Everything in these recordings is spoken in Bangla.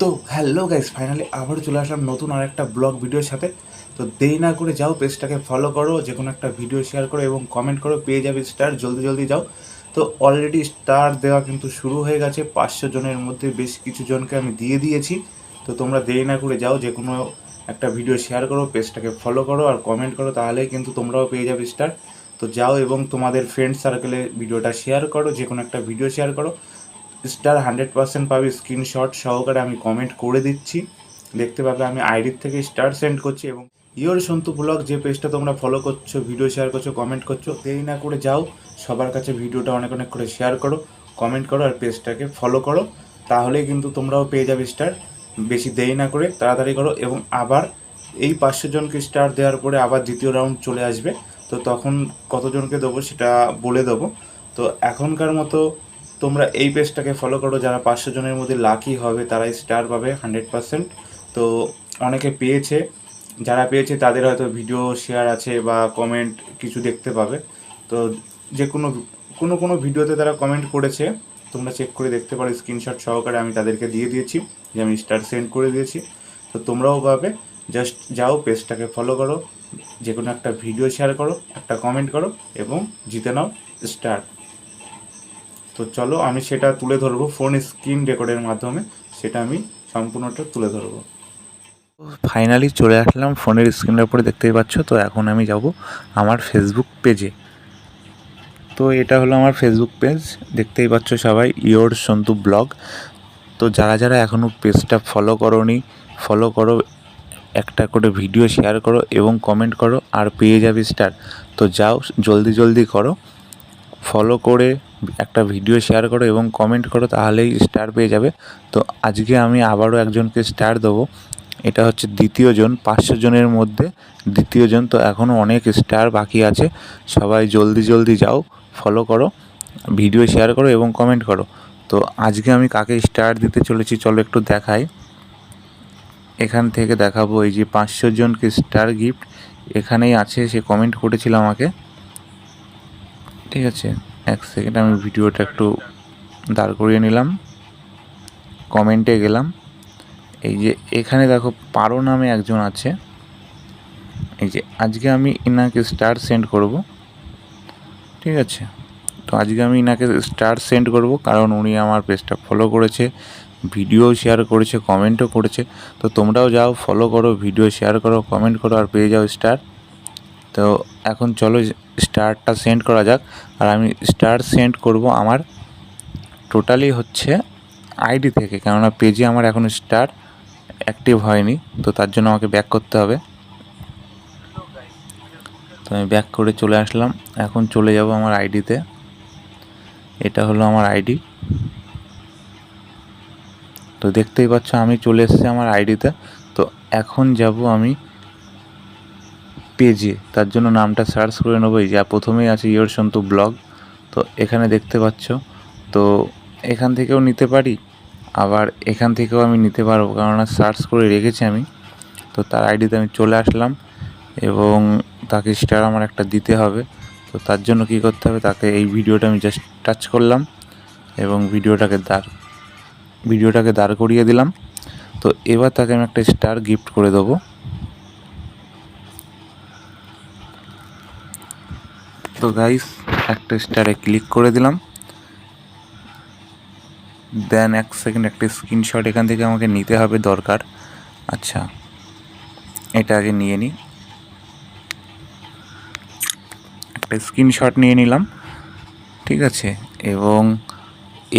তো হ্যালো গাইস ফাইনালি আবারও চলে আসলাম নতুন আর একটা ব্লগ ভিডিওর সাথে। তো দেরি না করে যাও পেজটাকে ফলো করো, যে কোনো একটা ভিডিও শেয়ার করো এবং কমেন্ট করো, পেয়ে যাবে স্টার জলদি জলদি যাও। তো অলরেডি স্টার দেওয়া কিন্তু শুরু হয়ে গেছে, পাঁচশো জনের মধ্যে বেশ কিছু জনকে আমি দিয়ে দিয়েছি। তো তোমরা দেরি না করে যাও, যে কোনো একটা ভিডিও শেয়ার করো পেজটাকে ফলো করো আর কমেন্ট করো, তাহলেই কিন্তু তোমরাও পেয়ে যাবে স্টার তো যাও এবং তোমাদের ফ্রেন্ড সার্কেলে ভিডিওটা শেয়ার করো, যে কোনো একটা ভিডিও শেয়ার করো। স্টার হান্ড্রেড পার্সেন্ট পাবে, স্ক্রিনশট সহকারে আমি কমেন্ট করে দিচ্ছি। দেখতে পাবে, আমি আইডির থেকে স্টার সেন্ড করছি এবং ইয়োর সন্তু ব্লগ যে পেজটা তোমরা ফলো করছ ভিডিও শেয়ার করছ কমেন্ট করছ, দেরি না করে যাও, সবার কাছে ভিডিওটা অনেক অনেক করে শেয়ার করো কমেন্ট করো আর পেজটাকে ফলো করো, তাহলেই কিন্তু তোমরাও পেয়ে যাবে স্টার বেশি দেরি না করে তাড়াতাড়ি করো এবং আবার এই পাঁচশো জনকে স্টার দেওয়ার পরে আবার দ্বিতীয় রাউন্ড চলে আসবে। তো তখন কতজনকে দেবো সেটা বলে দেবো। তো এখনকার মতো তোমরা এই পেজটাকে ফলো করো, যারা পাঁচশো জনের মধ্যে লাকি হবে, তারাই স্টার পাবে হান্ড্রেড পার্সেন্ট তো অনেকে পেয়েছে, যারা পেয়েছে তাদের হয়তো ভিডিও শেয়ার আছে বা কমেন্ট কিছু দেখতে পাবে। তো যে কোনো কোনো কোনো ভিডিওতে তারা কমেন্ট করেছে, তোমরা চেক করে দেখতে পারো স্ক্রিনশট সহকারে আমি তাদেরকে দিয়ে দিয়েছি, যে আমি স্টার সেন্ড করে দিয়েছি। তো তোমরাও পাবে জাস্ট যাও পেজটাকে ফলো করো, যে কোনো একটা ভিডিও শেয়ার করো, একটা কমেন্ট করো, এবং জিতে নাও স্টার তো চলো আমি সেটা তুলে ধরবো ফোন স্ক্রিন রেকর্ডের মাধ্যমে, সেটা আমি সম্পূর্ণটা তুলে ধরবো। ফাইনালি চলে আসলাম ফোনের স্ক্রিনের উপরে দেখতেই পাচ্ছ, তো এখন আমি যাব আমার ফেসবুক পেজে তো এটা হলো আমার ফেসবুক পেজ দেখতেই পাচ্ছ সবাই ইয়োর সন্তু ব্লগ তো যারা যারা এখনও পেজটা ফলো করোনি ফলো করো, একটা করে ভিডিও শেয়ার করো এবং কমেন্ট করো, আর পেয়ে যাবে স্টার তো যাও, জলদি জলদি করো। ফলো করে একটা ভিডিও শেয়ার করো এবং কমেন্ট করো, তাহলেই স্টার পেয়ে যাবে। তো আজকে আমি আবারও একজনকে স্টার দেবো। এটা হচ্ছে দ্বিতীয় জন, পাঁচশো জনের মধ্যে দ্বিতীয় জন। তো এখনও অনেক স্টার বাকি আছে। সবাই জলদি জলদি যাও ফলো করো ভিডিও শেয়ার করো এবং কমেন্ট করো। তো আজকে আমি কাকে স্টার দিতে চলেছি, চলো একটু দেখাই। এখান থেকে দেখাবো, এই যে পাঁচশো জনকে স্টার গিফট এখানেই আছে, সে কমেন্ট করেছিল আমাকে। ঠিক আছে। এক সেকেন্ড আমি ভিডিওটা একটু দাঁড় করিয়ে নিলাম। কমেন্টে গেলাম। এই যে এখানে দেখো পারো নামে একজন আছে। এই যে আজকে আমি ইনাকে স্টার সেন্ড করব। ঠিক আছে? তো আজকে আমি ইনাকে স্টার সেন্ড করব কারণ উনি আমার পেজটা ফলো করেছে ভিডিও শেয়ার করেছে কমেন্টও করেছে। তো তোমরাও যাও ফলো করো ভিডিও শেয়ার করো কমেন্ট করো আর পেয়ে যাও স্টার তো এখন চলো স্টারটা সেন্ড করা যাক। আর আমি স্টার সেন্ড করব আমার। টোটালি হচ্ছে আইডি থেকে, কেননা পেজে আমার এখন স্টার অ্যাক্টিভ হয়নি, তো তার জন্য আমাকে ব্যাক করতে হবে। তো আমি ব্যাক করে চলে আসলাম। এখন চলে যাব আমার আইডিতে এটা হলো আমার আইডি তো দেখতেই পাচ্ছ আমি চলে এসেছি আমার আইডিতে তো এখন যাব আমি পেজে তার জন্য নামটা সার্চ করে নেব। যা, প্রথমেই আছে ইয়োর সন্তু ব্লগ, তো এখানে দেখতে পাচ্ছ। তো এখান থেকেও নিতে পারি, আবার এখান থেকেও আমি নিতে পারব কেননা সার্চ করে রেখেছি আমি। তো তার আইডিতে আমি চলে আসলাম, এবং তাকে স্টার আমার একটা দিতে হবে। তো তার জন্য কি করতে হবে, তাকে এই ভিডিওটা আমি জাস্ট টাচ করলাম, এবং ভিডিওটাকে দাঁড় ভিডিওটাকে দাঁড় করিয়ে দিলাম। তো এবার তাকে আমি একটা স্টার গিফট করে দেবো। গাইস একটা স্টারে ক্লিক করে দিলাম। দেন এক সেকেন্ড একটা স্ক্রিনশট এখান থেকে আমাকে নিতে হবে দরকার। আচ্ছা এটা আগে নিয়ে নিই একটা স্ক্রিনশট নিয়ে নিলাম, ঠিক আছে? এবং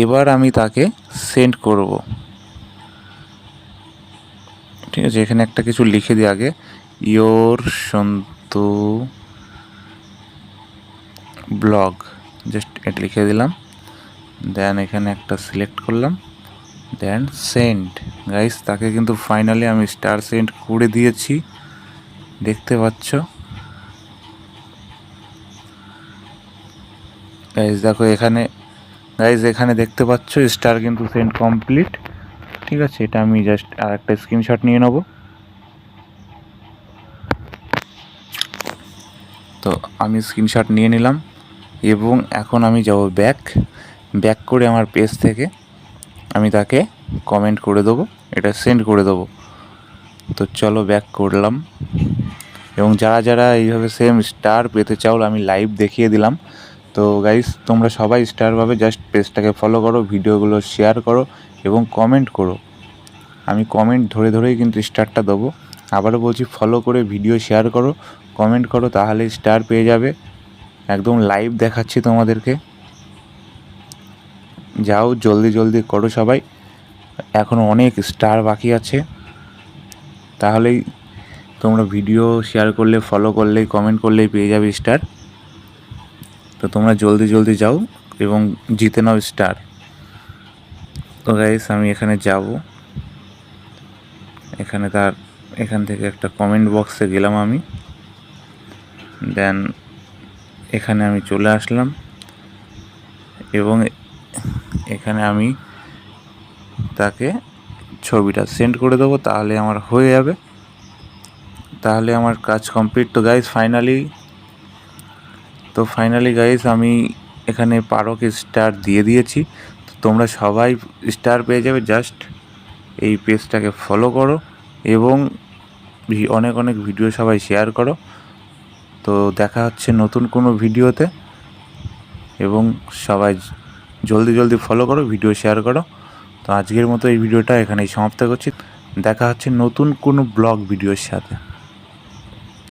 এবার আমি তাকে সেন্ড করব। ঠিক আছে, এখানে একটা কিছু লিখে দিই আগে। ইয়োর সন্তু ব্লগ জাস্ট এটা লিখে দিলাম। দেন এখানে একটা সিলেক্ট করলাম। দেন সেন্ট গাইস তাকে কিন্তু ফাইনালি আমি স্টার সেন্ট করে দিয়েছি। দেখতে পাচ্ছ? গাইস দেখো এখানে গাইস এখানে দেখতে পাচ্ছ স্টার কিন্তু সেন্ট কমপ্লিট ঠিক আছে, এটা আমি জাস্ট আর একটা স্ক্রিনশট নিয়ে নেব। তো আমি স্ক্রিনশট নিয়ে নিলাম। এবং এখন আমি যাব ব্যাক ব্যাক করে আমার পেজ থেকে আমি তাকে কমেন্ট করে দেবো, এটা সেন্ড করে দেবো। তো চলো ব্যাক করলাম। এবং যারা যারা এইভাবে সেম স্টার পেতে চাও, আমি লাইভ দেখিয়ে দিলাম। তো গাইস তোমরা সবাই স্টার পাবে জাস্ট পেজটাকে ফলো করো ভিডিওগুলো শেয়ার করো এবং কমেন্ট করো। আমি কমেন্ট ধরে ধরেই কিন্তু স্টারটা দেবো। আবারও বলছি ফলো করে ভিডিও শেয়ার করো কমেন্ট করো তাহলে স্টার পেয়ে যাবে। একদম লাইভ দেখাচ্ছি তোমাদেরকে। যাও, জলদি জলদি করো সবাই। এখনও অনেক স্টার বাকি আছে। তাহলেই তোমরা ভিডিও শেয়ার করলে ফলো করলেই কমেন্ট করলেই পেয়ে যাবে স্টার তো তোমরা জলদি জলদি যাও এবং জিতে নাও স্টার তো গাইস আমি এখানে যাব। এখানে তার, এখান থেকে একটা কমেন্ট বক্সে গেলাম আমি। দেন এখানে আমি চলে আসলাম এবং এখানে আমি তাকে ছবিটা সেন্ড করে দেবো, তাহলে আমার হয়ে যাবে। তাহলে আমার কাজ কমপ্লিট। তো গাইজ ফাইনালি তো ফাইনালি গাইজ আমি এখানে পারক স্টার দিয়ে দিয়েছি। তো তোমরা সবাই স্টার পেয়ে যাবে। জাস্ট এই পেজটাকে ফলো করো এবং অনেক অনেক ভিডিও সবাই শেয়ার করো। তো দেখা হচ্ছে নতুন কোনো ভিডিওতে। এবং সবাই জলদি জলদি ফলো করো ভিডিও শেয়ার করো। তো আজকের মতো এই ভিডিওটা এখানেই সমাপ্ত করছি। দেখা হচ্ছে নতুন কোনো ব্লগ ভিডিওর সাথে।